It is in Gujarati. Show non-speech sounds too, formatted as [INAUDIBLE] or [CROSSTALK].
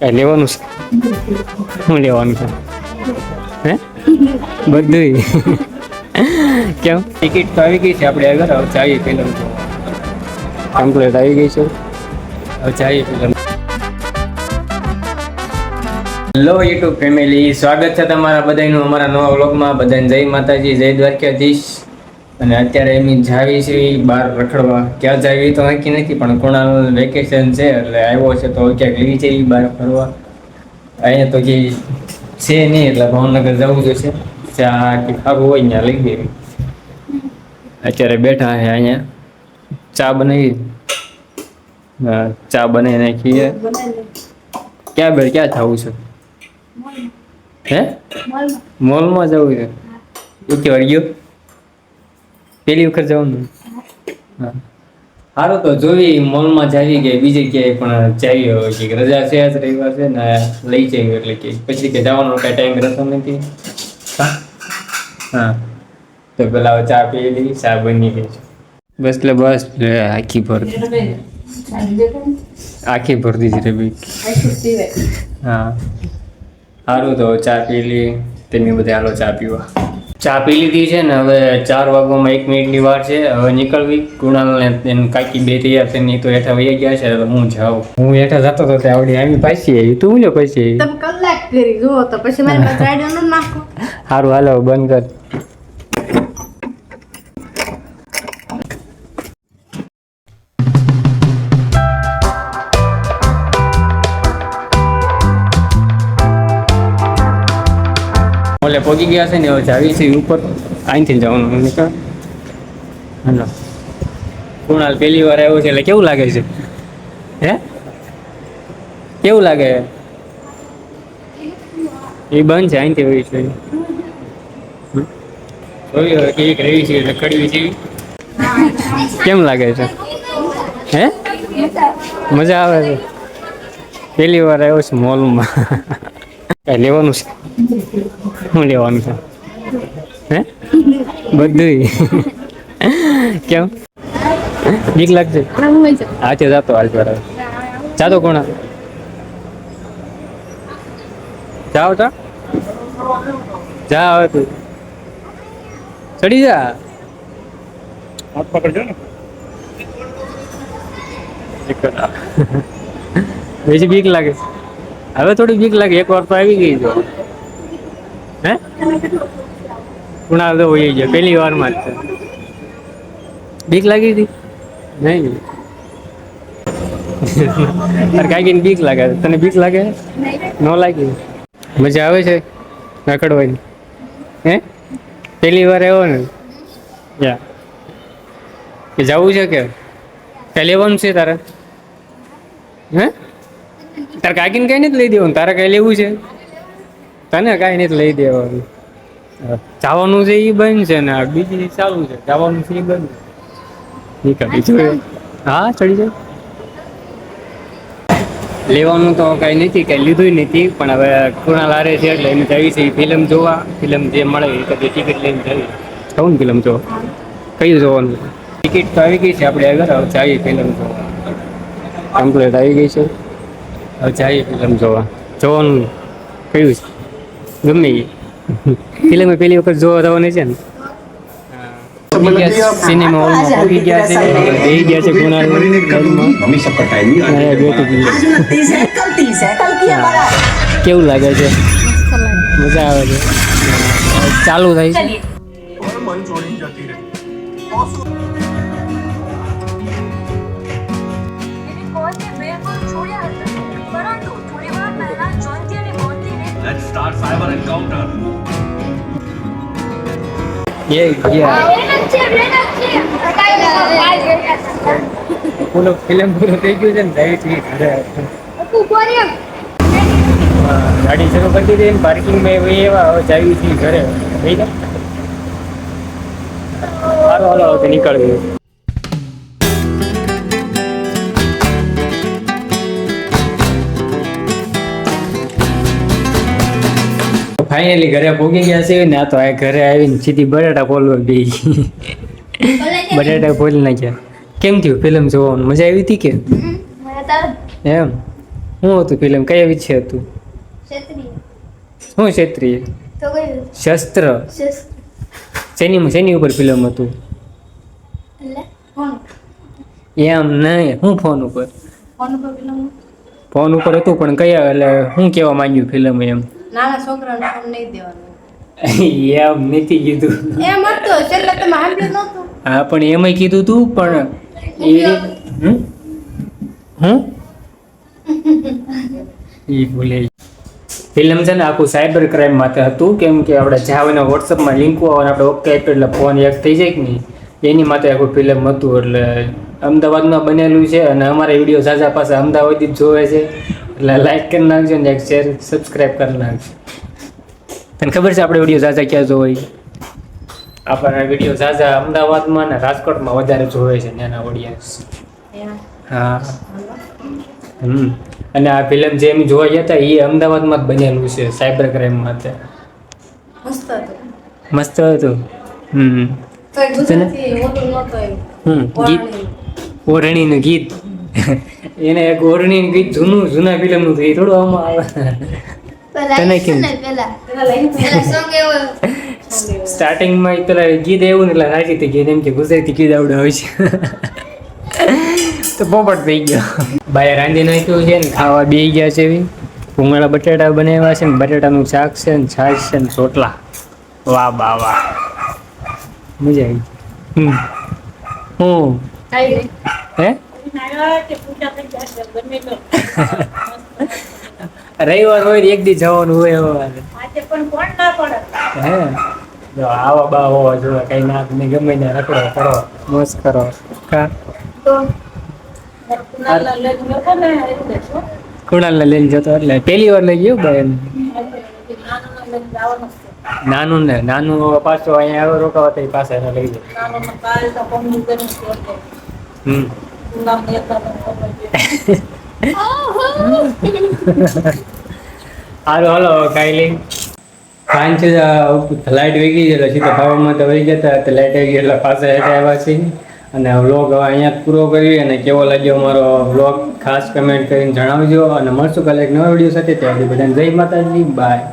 કઈ લેવાનું છે? શું લેવાનું છે? હે? બધું કેમ? ટિકિટ તો આવી ગઈ છે આપણે આગળ હવે જઈએ ફિલ્મ કમ્પ્લેટ આવી ગઈ છે? હવે જઈએ ફિલ્મ હેલો યુટ્યુબ ફેમિલી સ્વાગત છે તમારા બધાનું અમારા નવા વ્લોગમાં બધાને જય માતાજી જય દ્વારકાધીશ. અને અત્યારે એમની જાવી છે બહાર રખડવા. ક્યાં જાવી તો નક્કી નથી પણ કુણાલ વેકેશન છે એટલે આવ્યો છે તો ક્યાંક લઈ જઈએ બહાર ફરવા. અહીંયા તો કે છે નહીં એટલે ભાવનગર જવું જોઈશે ચા કે ખાવું હોય ત્યાં લઈ દેવી અત્યારે બેઠા છે અહીંયા. ચા બનાવી. ચા બનાવી નાખીએ. ક્યાં બે ક્યાં થવું છે? હે? મોલમાં. જવું છે? એક વાર ગયો? પેલી વખત જવાનું. સારું તો જોઈ મોલમાં જાવી કે બીજી ક્યાંય પણ જાવી હોય કે રજા છે, આજ રવિવાર છે ને લઈ જઈએ એટલે કે પછી કે જવાનો કાંઈ ટાઈમ રહેતો નથી. હા? હા. તો પેલા ચા પી લઈ ચા બની ગઈ. બસ એટલે બસ આખી ભર. આખી ભરતી જ રેબી હા. સારું તો ચા પી લી તેની બધે હાલો ચા પીવા. ચા પી લીધી છે ને હવે ચાર વાગવામાં એક મિનિટની વાર છે. હવે નીકળવી. કુણાલ ને એનું કાકી બે તૈયાર થઈને તો હેઠા વહી ગયા છે. એટલે હું જાઉં. હું હેઠા જતો હતો ત્યાં આવડી આવી પાછી આવી. તું લ્યો પછી. તમે કલાક ફેરી જુઓ તો પછી મારી પાસે નાખો. સારું હાલો બંધ કર. ઓલે પહોંચી ગયા છે ને હવે જાવી છે ઉપર. અહીંથી જવાનું નીકળ હલો. કુણાલ પહેલી વાર આવ્યો છે એટલે કેવું લાગે છે? હે? કેવું લાગે? એ બંધ છે, અહીંથી હોય છે. જોઈ રહી છે કેમ લાગે છે? હે? મજા આવે છે. પહેલી વાર આવ્યો છે મોલમાં. લેવાનું છે? શું લેવાનું છે? હે? બધું કેમ? બીક લાગશે? હા છે જાતો હાલ પર જાતો કોણ જાઓ તા. જા હવે તું. ચડી જા. હાથ પકડજો ને. બીજી [LAUGHS] બીક લાગે. હવે થોડી બીક લાગે. એક વાર તો આવી ગઈ જો. કુણાલ તો હોઈ ગયો પહેલી વારમાં જ છે. બીક લાગી હતી? નહીં. તારે કાંઈ બીક લાગે. તને બીક લાગે? ન લાગી? મજા આવે છે રખડવાની? હે? પહેલી વાર આવ્યો ને? યા. કે જવું છે કે? કઈ લેવાનું છે તારે? હે? તારે કાકીને કઈ નથી લઈ દેવાનું? તારે કઈ લેવું છે? તને કાંઈ નથી લઈ દેવાનું. જવાનું છે એ બંધ છે ને બીજી ચાલુ છે જવાનું છે એ બંધ. નીકળ બીજું એ. હા ચડી જાય લેવાનું તો કાંઈ નથી કાંઈ લીધું નથી પણ હવે કુણાલ આરે છે એટલે એને જવી છે ફિલ્મ જોવા. ફિલ્મ જે મળે એ કદી ટિકિટ લઈને જવી. કહું ને ફિલ્મ જોવા? કયું જોવાનું? ટિકિટ તો આવી ગઈ છે આપણે આગળ હવે જઈએ ફિલ્મ જોવા. કમ્પ્લેટ આવી ગઈ છે? હવે જઈએ ફિલ્મ જોવા. જોવાનું કયું છે? ગમે ફિલ્મ પેલી વખત જોવા જવાની છે ને. સિનેમા હોલમાં પહોંચી ગયા છે બેસી ગયા છે કુણાલ કેવું લાગે છે? મજા આવે છે. ચાલુ થાય છે. પૂરો ફિલ્મ પૂરો થઈ ગયું છે ને જાય છે ઘરે ગાડી શરૂ કરી દીધી ને પાર્કિંગમાં એવા હવે જાય છે ઘરે. હાલો હાલો, હવે ફાઇનલી ઘરે પહોંચી ગયા છે ને આ તો આ ઘરે આવીને સીધી બટાટા ફોલવા બે બટાટા ફોલી નાખ્યા. કેમ થયું ફિલ્મ જોવાનું? મજા આવી હતી કે? એમ? શું હતું ફિલ્મ કયા છે હતું? શું ક્ષેત્રીય? શસ્ત્ર. શેની શેની ઉપર ફિલ્મ હતું? એમ નહીં હું ફોન ઉપર. ફોન ઉપર હતું? પણ કયા એટલે શું કહેવા માંગ્યું ફિલ્મ એમ? નાના છોકરાને ફોન નહીં દેવાનો. [LAUGHS] એમ નથી કીધું. એમ હતું છેલ્લે તમે સાંભળ્યું નહોતું. હા પણ એમાંય કીધું તું પણ એ? હું એ ભૂલે ફિલ્મ છે ને આખું સાયબર ક્રાઇમ માટે હતું કેમ કે આપણે જાવને વોટ્સઅપમાં લિંક હોય આપણે ઓકે આપ્યું એટલે ફોન એક થઈ જાય કે નહીં? એની માટે આખું ફિલ્મ હતું એટલે અમદાવાદમાં બનેલું છે અને અમારા વીડિયો ઝાઝા પાસે અમદાવાદ જ જોવે છે. એટલે લાઈક કરી નાખજો ને એક શેર સબસ્ક્રાઈબ કરી નાખજો. તને ખબર છે આપણે વીડિયો ઝાઝા ક્યાં જોવે આપણા વીડિયો ઝાઝા અમદાવાદમાં ને રાજકોટમાં વધારે જોવે છે નાના ઓડિયન્સ હા. હમ. અને આ ફિલ્મ જે એમ જોવા ગયા હતા એ અમદાવાદમાં જ બનેલું છે સાયબર ક્રાઇમ માટે. મસ્ત હતું. મસ્ત હતું. હમ. તો એ ગુજરાતી મોટું નહોતું એવું હમ. ગીત ઓરણી. ઓરણીનું ગીત. એને એક ઓરણી ગીત જૂનું જૂના ફિલ્મનું નું એ થોડું આમાં આવે. તને કેમ? પેલા પેલા સ્ટાર્ટિંગમાં પેલા ગીત એવું ને એટલે રાજી થઈ ગઈ એમ કે ગુજરાતી ગીત આવડે હોય છે. તો પોપટ થઈ ગયો. બાય રાંધી નાખ્યું છે ને ખાવા બે ગયા છે એવી. ભૂંગળા બટેટા બનાવ્યા છે ને. બટેટાનું શાક છે ને છાશ છે ને ચોટલા વાહ બા વાહ. મજા આવી હમ. હું હે? રવિવાર હોય એક દી જવાનું હોય હવે. હે? જો આવા બા હોવા જોઈએ કઈ ના તમે ગમે ને રખડો કરો મોજ કરો. કા? કુણાલ ને લઈને જતો એટલે પહેલી વાર લઈ ગયો ભાઈ નાનું ને નાનું પાછો અહીંયા રોકાવા તઈ પાસે એને લઈ જાય. હમ. હાલો હાલો કાઈલી પાંચ લાઇટ વેગી ગયેલો છે તો ભાવમાં તો વહી ગયા તો લાઇટ આવી ગઈ, એટલે પાછા હેઠ આવ્યા છે અને વ્લોગ હવે અહીંયા પૂરો કરીએ, અને કેવો લાગ્યો મારો વ્લોગ ખાસ કમેન્ટ કરીને જણાવજો, અને મળશું કાલે એક નવા વીડિયો સાથે. ત્યાં સુધી બધાને જય માતાજી બાય